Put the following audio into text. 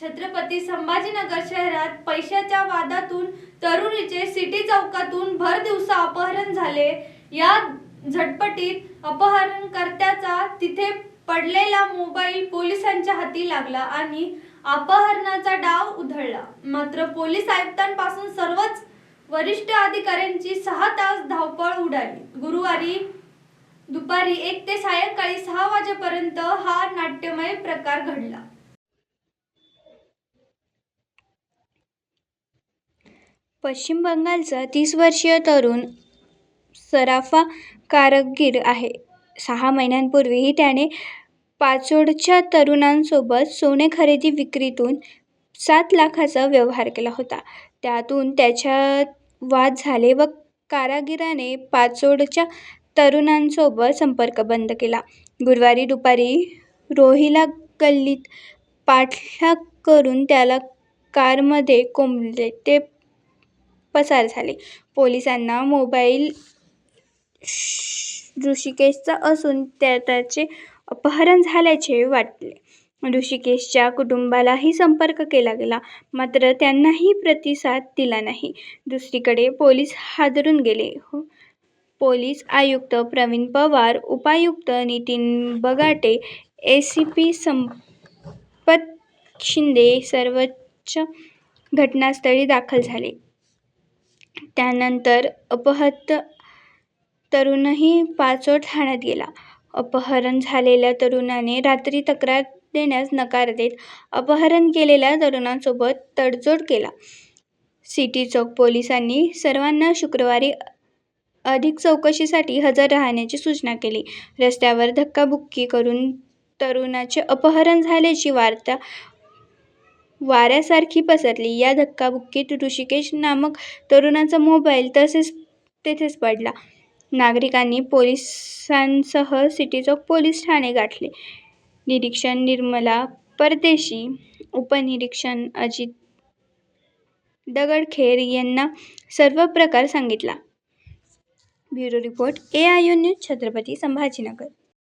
छत्रपती संभाजीनगर शहरात पैशाच्या वादातून तरुणीचे सिटी चौकातून भर दिवसा अपहरण झाले. या झटपटीत अपहरणकर्त्याचा तिथे पडलेला मोबाईल पोलिसांच्या हाती लागला आणि अपहरणाचा डाव उधळला. मात्र पोलीस आयुक्तांपासून सर्वच वरिष्ठ अधिकाऱ्यांची सहा तास धावपळ उडाली. गुरुवारी दुपारी एक ते सायंकाळी सहा वाजेपर्यंत हा नाट्यमय प्रकार घडला. पश्चिम बंगालचा तीस वर्षीय तरुण सराफा कारागीर आहे. सहा महिन्यांपूर्वीही त्याने पाचोडच्या तरुणांसोबत सोने खरेदी विक्रीतून सात लाखाचा व्यवहार केला होता. त्यातून त्याच्यात वाद झाले व कारागिराने पाचोडच्या तरुणांसोबत संपर्क बंद केला. गुरुवारी दुपारी रोहिला गल्लीत पाठलाग करून त्याला कारमध्ये कोंबले. ते पसार झाले. पोलिसांना मोबाईल ऋषिकेशचा असून त्या त्याचे अपहरण झाल्याचे वाटले. ऋषिकेशच्या कुटुंबालाही संपर्क केला गेला मात्र त्यांनाही प्रतिसाद दिला नाही. दुसरीकडे पोलीस हादरून गेले. हो पोलीस आयुक्त प्रवीण पवार उपायुक्त Nitin Bagate A C P Sampat Shinde सर्वोच्च घटनास्थळी दाखल झाले. त्यानंतर अपहत तरुणही पाचोड ठाण्यात गेला. अपहरण झालेल्या तरुणाने रात्री तक्रार देण्यास नकार देत अपहरण केलेल्या तरुणांसोबत तडजोड केला. सिटी चौक पोलिसांनी सर्वांना शुक्रवारी अधिक चौकशीसाठी हजर राहण्याची सूचना केली. रस्त्यावर धक्काबुक्की करून तरुणाचे अपहरण झाल्याची वार्ता वाऱ्यासारखी पसरली. या धक्काबुक्कीत ऋषिकेश नामक तरुणाचा मोबाईल तसेच तेथेच पडला. नागरिकांनी पोलिसांसह सिटी चौक पोलीस ठाणे गाठले. निरीक्षण निर्मला परदेशी उपनिरीक्षण अजित दगडखेर यांना सर्व प्रकार सांगितला. Bureau report A I U news Chhatrapati Sambhajinagar.